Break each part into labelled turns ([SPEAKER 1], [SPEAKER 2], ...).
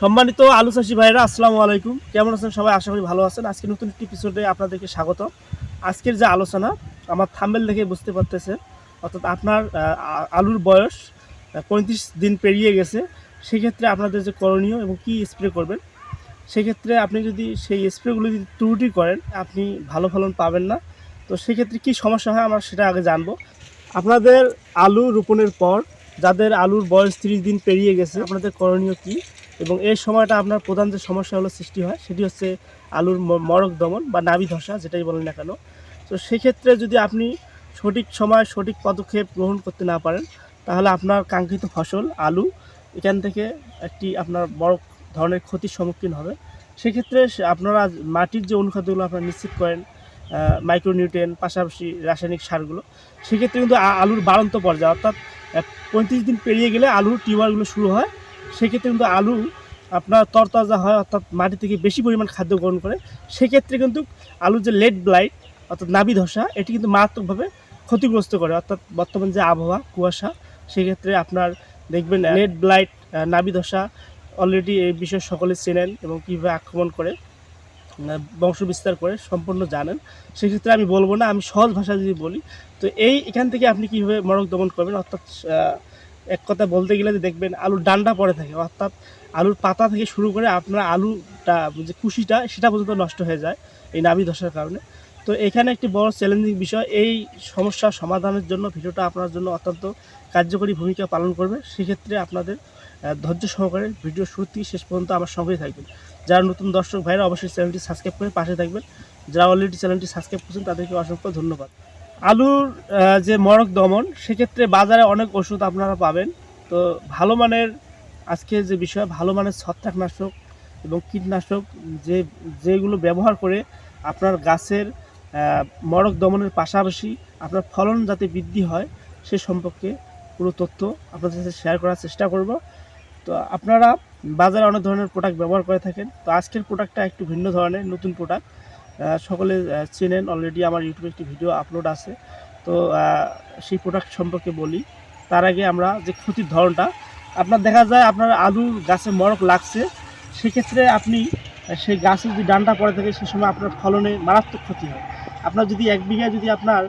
[SPEAKER 1] সম্মানিত আলু চাষি ভাইরা আসসালামু আলাইকুম। কেমন আছেন সবাই? আশা করি ভালো আছেন। আজকে নতুন একটি এপিসোডে আপনাদেরকে স্বাগত। আজকের যে আলোচনা, আমার থাম্বেল দেখে বুঝতে পারতেছে অর্থাৎ আপনার আলুর বয়স পঁয়ত্রিশ দিন পেরিয়ে গেছে। সেক্ষেত্রে আপনাদের যে করণীয় এবং কী স্প্রে করবেন, সেক্ষেত্রে আপনি যদি সেই স্প্রেগুলো যদি ত্রুটি করেন, আপনি ভালো ফলন পাবেন না। তো সেক্ষেত্রে কী সমস্যা হয়, আমরা সেটা আগে জানব। আপনাদের আলু রোপণের পর, যাদের আলুর বয়স তিরিশ দিন পেরিয়ে গেছে, আপনাদের করণীয় কী? এবং এই সময়টা আপনার প্রধান যে সমস্যা হলো সৃষ্টি হয়, সেটি হচ্ছে আলুর মরক দমন বা নাভি ধসা, যেটাই বলেন না কেন। তো সেক্ষেত্রে যদি আপনি সঠিক সময় সঠিক পদক্ষেপ গ্রহণ করতে না পারেন, তাহলে আপনার কাঙ্ক্ষিত ফসল, আলু, এখান থেকে একটি আপনার বড় ধরনের ক্ষতির সম্মুখীন হবে। সেক্ষেত্রে আপনারা মাটির যে অনুখাদ্যগুলো আপনারা নিশ্চিত করেন মাইক্রোনিউট্রিয়েন্ট পাশাপাশি রাসায়নিক সারগুলো, সেক্ষেত্রে কিন্তু আলুর বাড়ন্ত পর্যায়ে, অর্থাৎ পঁয়ত্রিশ দিন পেরিয়ে গেলে আলুর টিউবারগুলো শুরু হয়। সেক্ষেত্রে কিন্তু আলু আপনার তরতাজা হয়, অর্থাৎ মাটি থেকে বেশি পরিমাণ খাদ্য গ্রহণ করে। সেক্ষেত্রে কিন্তু আলুর যে লেড ব্লাইট, অর্থাৎ নাবি ধসা, এটি কিন্তু মারাত্মকভাবে ক্ষতিগ্রস্ত করে। অর্থাৎ বর্তমান যে আবহাওয়া, কুয়াশা, সেক্ষেত্রে আপনার দেখবেন লেড ব্লাইট নাবি ধসা অলরেডি এই বিষয়ে সকলে চেনেন এবং কীভাবে আক্রমণ করে বংশ বিস্তার করে সম্পূর্ণ জানেন। সেক্ষেত্রে আমি বলব না, আমি সহজ ভাষা যদি বলি, তো এই এখান থেকে আপনি কীভাবে মরক দমন করবেন? অর্থাৎ এক কথা বলতে গেলে যে দেখবেন আলুর ডান্ডা পড়ে থাকে, অর্থাৎ আলুর পাতা থেকে শুরু করে আপনার আলুটা, যে কুশিটা, সেটা পর্যন্ত নষ্ট হয়ে যায় এই নাভি ধসার কারণে। তো এখানে একটি বড় চ্যালেঞ্জিং বিষয়, এই সমস্যা সমাধানের জন্য, ভিডিওটা আপনার জন্য অত্যন্ত কার্যকরী ভূমিকা পালন করবে। সেক্ষেত্রে আপনাদের ধৈর্য সহকারে ভিডিও শুরু শেষ পর্যন্ত আমার সঙ্গেই থাকবেন। যারা নতুন দর্শক ভাইরা, অবশ্যই চ্যানেলটি সাবস্ক্রাইব করে পাশে থাকবেন। যারা অলরেডি চ্যানেলটি সাবস্ক্রাইব করছেন, তাদেরকে অসংখ্য ধন্যবাদ। আলুর যে মরক দমন, সেক্ষেত্রে বাজারে অনেক ওষুধ আপনারা পাবেন। তো ভালো মানের আজকে যে বিষয়, ভালো মানের ছত্রাকনাশক এবং কীটনাশক যে, যেগুলো ব্যবহার করে আপনার গাছের মরক দমনের পাশাপাশি আপনার ফলন যাতে বৃদ্ধি হয়, সে সম্পর্কে পুরো তথ্য আপনাদের সাথে শেয়ার করার চেষ্টা করব। তো আপনারা বাজারে অনেক ধরনের প্রোডাক্ট ব্যবহার করে থাকেন। তো আজকের প্রোডাক্টটা একটু ভিন্ন ধরনের, নতুন প্রোডাক্ট সকলে চেনেন অলরেডি আমার ইউটিউবে একটি ভিডিও আপলোড আছে। তো সেই প্রোডাক্ট সম্পর্কে বলি। তার আগে আমরা যে ক্ষতির ধরনটা, আপনার দেখা যায় আপনার আলুর গাছে মরক লাগছে, সেক্ষেত্রে আপনি সেই গাছে যদি ডান্ডা পড়ে থাকে, সে সময় আপনার ফলনে মারাত্মক ক্ষতি হয়। আপনার যদি এক বিঘায় যদি আপনার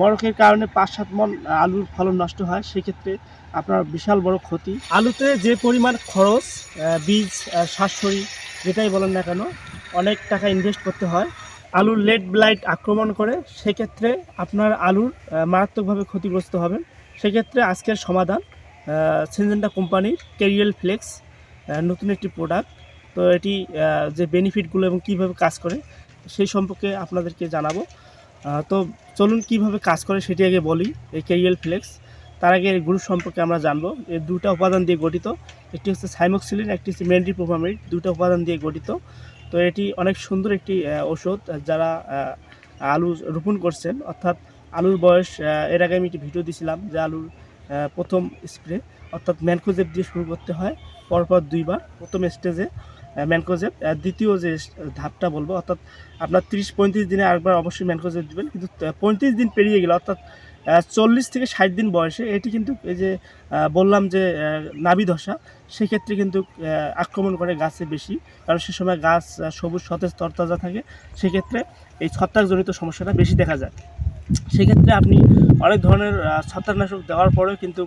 [SPEAKER 1] মরকের কারণে পাঁচ সাত মন আলুর ফলন নষ্ট হয়, সেক্ষেত্রে আপনার বিশাল বড় ক্ষতি। আলুতে যে পরিমাণ খরচ বীজ শাকসরি যেটাই বলেন না কেন অনেক টাকা ইনভেস্ট করতে হয়। আলুর লেড ব্লাইট আক্রমণ করে, সেক্ষেত্রে আপনার আলুর মারাত্মকভাবে ক্ষতিগ্রস্ত হবেন। সেক্ষেত্রে আজকের সমাধান সেনজেন্টা কোম্পানির ক্যারিয়াল ফ্লেক্স নতুন একটি প্রোডাক্ট তো এটি যে বেনিফিটগুলো এবং কীভাবে কাজ করে, সেই সম্পর্কে আপনাদেরকে জানাব। তো চলুন কীভাবে কাজ করে সেটি আগে বলি, এই ক্যারিয়াল ফ্লেক্স তার আগে এর গ্রুপ সম্পর্কে আমরা জানব। এর দুটো উপাদান দিয়ে গঠিত, একটি হচ্ছে সাইমোক্সিলিন একটি হচ্ছে মেন্ডি প্রোভামিড দুটো উপাদান দিয়ে গঠিত। তো এটি অনেক সুন্দর একটি ওষুধ যারা আলু রোপণ করছেন। অর্থাৎ আলুর বয়স এর আগে আমি একটি ভিডিও দিয়েছিলাম যে আলুর প্রথম স্প্রে, অর্থাৎ ম্যানকোজেব দিয়ে শুরু করতে হয়, পরপর দুইবার। প্রথম স্টেজে ম্যানকোজেব দ্বিতীয় যে ধাপটা বলব, অর্থাৎ আপনার তিরিশ পঁয়ত্রিশ দিনে আরেকবার অবশ্যই ম্যানকোজেব দেবেন, কিন্তু পঁয়ত্রিশ দিন পেরিয়ে গেলে, অর্থাৎ চল্লিশ থেকে ষাট দিন বয়সে, এটি কিন্তু এই যে বললাম যে নাবি ধসা সেক্ষেত্রে কিন্তু আক্রমণ করে গাছে বেশি, কারণ সে সময় গাছ সবুজ, সতেজ, তরতাজা থাকে, সেক্ষেত্রে এই ছত্রাকজনিত সমস্যাটা বেশি দেখা যায়। সেক্ষেত্রে আপনি অনেক ধরনের ছত্রাকনাশক দেওয়ার পরেও কিন্তু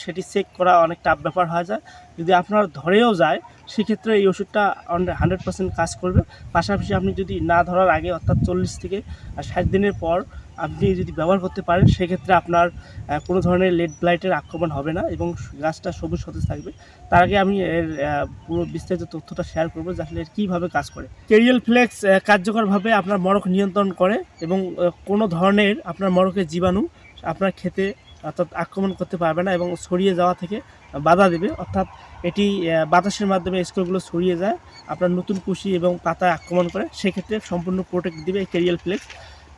[SPEAKER 1] সেটি চেক করা অনেক টাফ ব্যাপার হয়ে যায়। যদি আপনার ধরেও যায়, সেক্ষেত্রে এই ওষুধটা হান্ড্রেড পার্সেন্ট কাজ করবে। পাশাপাশি আপনি যদি না ধরার আগে অর্থাৎ চল্লিশ থেকে ষাট দিনের পর আপনি যদি ব্যবহার করতে পারেন, সেক্ষেত্রে আপনার কোনো ধরনের লেড ব্লাইটের আক্রমণ হবে না এবং গাছটা সবুজ সতেজ থাকবে। তার আগে আমি এর পুরো বিস্তারিত তথ্যটা শেয়ার করব যে আসলে এর কীভাবে কাজ করে। কেরিয়াল ফ্লেক্স কার্যকরভাবে আপনার মরক নিয়ন্ত্রণ করে এবং কোনো ধরনের আপনার মরকের জীবাণু আপনার খেতে অর্থাৎ আক্রমণ করতে পারবে না এবং ছড়িয়ে যাওয়া থেকে বাধা দেবে। অর্থাৎ এটি বাতাসের মাধ্যমে স্কোরগুলো ছড়িয়ে যায়, আপনার নতুন কুশি এবং পাতায় আক্রমণ করে, সেক্ষেত্রে সম্পূর্ণ প্রোটেক্ট দিবে এই কেরিয়াল ফ্লেক্স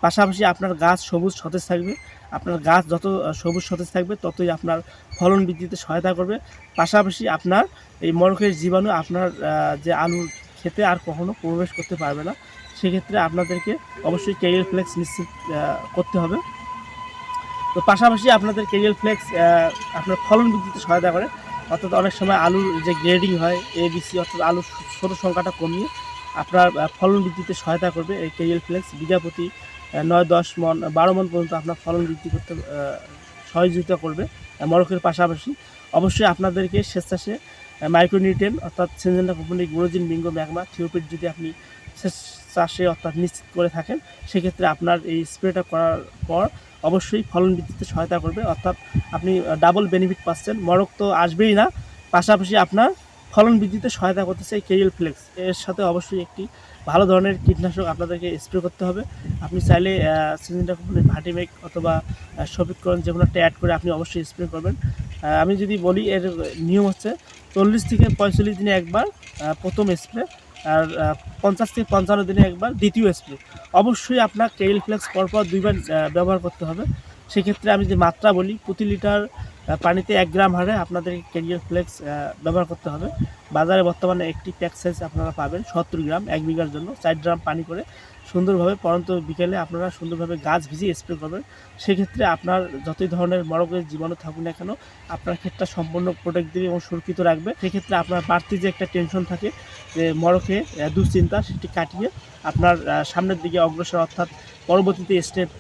[SPEAKER 1] পাশাপাশি আপনার গাছ সবুজ সতেজ থাকবে, আপনার গাছ যত সবুজ সতেজ থাকবে, ততই আপনার ফলন বৃদ্ধিতে সহায়তা করবে। পাশাপাশি আপনার এই মরকের জীবাণু আপনার যে আলু খেতে আর কখনো প্রবেশ করতে পারবে না। সেক্ষেত্রে আপনাদেরকে অবশ্যই ক্যারিয়ার ফ্লেক্স নিশ্চিত করতে হবে। তো পাশাপাশি আপনাদের কেরিয়াল ফ্লেক্স আপনার ফলন বৃদ্ধিতে সহায়তা করে। অর্থাৎ অনেক সময় আলুর যে গ্রেডিং হয় এবিসি অর্থাৎ আলুর ছোটো সংখ্যাটা কমিয়ে আপনার ফলন বৃদ্ধিতে সহায়তা করবে এই কেরিয়াল ফ্লেক্স। বিঘা প্রতি নয়, দশ মন, বারো মন পর্যন্ত আপনার ফলন বৃদ্ধি করতে সহযোগিতা করবে মরকের পাশাপাশি। অবশ্যই আপনাদেরকে স্বেচ্ছাসে মাইক্রোনিউট্রেন অর্থাৎ সেনজেন্ডা কোম্পানির গ্রোজিন, বিঙ্গো, ম্যাগমা থিওপিড যদি আপনি চাষে অর্থাৎ নিশ্চিত করে থাকেন, সেক্ষেত্রে আপনার এই স্প্রেটা করার পর অবশ্যই ফলন বৃদ্ধিতে সহায়তা করবে। অর্থাৎ আপনি ডাবল বেনিফিট পাচ্ছেন। মরক তো আসবেই না, পাশাপাশি আপনার ফলন বৃদ্ধিতে সহায়তা করতেছে এই কেরিয়াল ফ্লেক্স এর সাথে অবশ্যই একটি ভালো ধরনের কীটনাশক আপনাদেরকে স্প্রে করতে হবে। আপনি চাইলে সিজনটা কোম্পানির ভাটিমেক অথবা সবিকরণ যে কোনো একটা অ্যাড করে আপনি অবশ্যই স্প্রে করবেন। আমি যদি বলি, এর নিয়ম হচ্ছে চল্লিশ থেকে পঁয়তাল্লিশ দিনে একবার প্রথম স্প্রে আর পঞ্চাশ থেকে পঞ্চান্ন দিনে একবার দ্বিতীয় স্প্রে। অবশ্যই আপনার টেইল ফ্লেক্স পরপর দুইবার ব্যবহার করতে হবে। সেক্ষেত্রে আমি যে মাত্রা বলি, প্রতি লিটার পানিতে এক গ্রাম হারে আপনাদের কেরিয়ার ফ্লেক্স ব্যবহার করতে হবে। বাজারে বর্তমানে একটি প্যাক সাইজ আপনারা পাবেন, সত্তর গ্রাম, এক বিঘার জন্য। চার গ্রাম পানি করে সুন্দরভাবে, পরন্ত বিকেলে আপনারা সুন্দরভাবে গাছ ভিজিয়ে স্প্রে করবেন। সেক্ষেত্রে আপনার যতই ধরনের মরকের জীবাণু থাকুক না কেন, আপনার ক্ষেতটা সম্পূর্ণ প্রোটেক্ট দিবে এবং সুরক্ষিত রাখবে। সেক্ষেত্রে আপনার বাড়তি যে একটা টেনশন থাকে, যে মরকে দুশ্চিন্তা, সেটি কাটিয়ে আপনার সামনের দিকে অগ্রসর অর্থাৎ পরবর্তীতে স্টেপ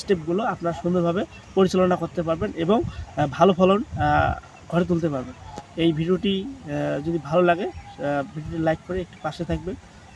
[SPEAKER 1] স্টেপগুলো আপনার সুন্দরভাবে পরিচালনা করতে পারবেন এবং ভালো ফলন ঘরে তুলতে পারবেন। এই ভিডিওটি যদি ভালো লাগে ভিডিওটি লাইক করে একটু পাশে থাকবেন।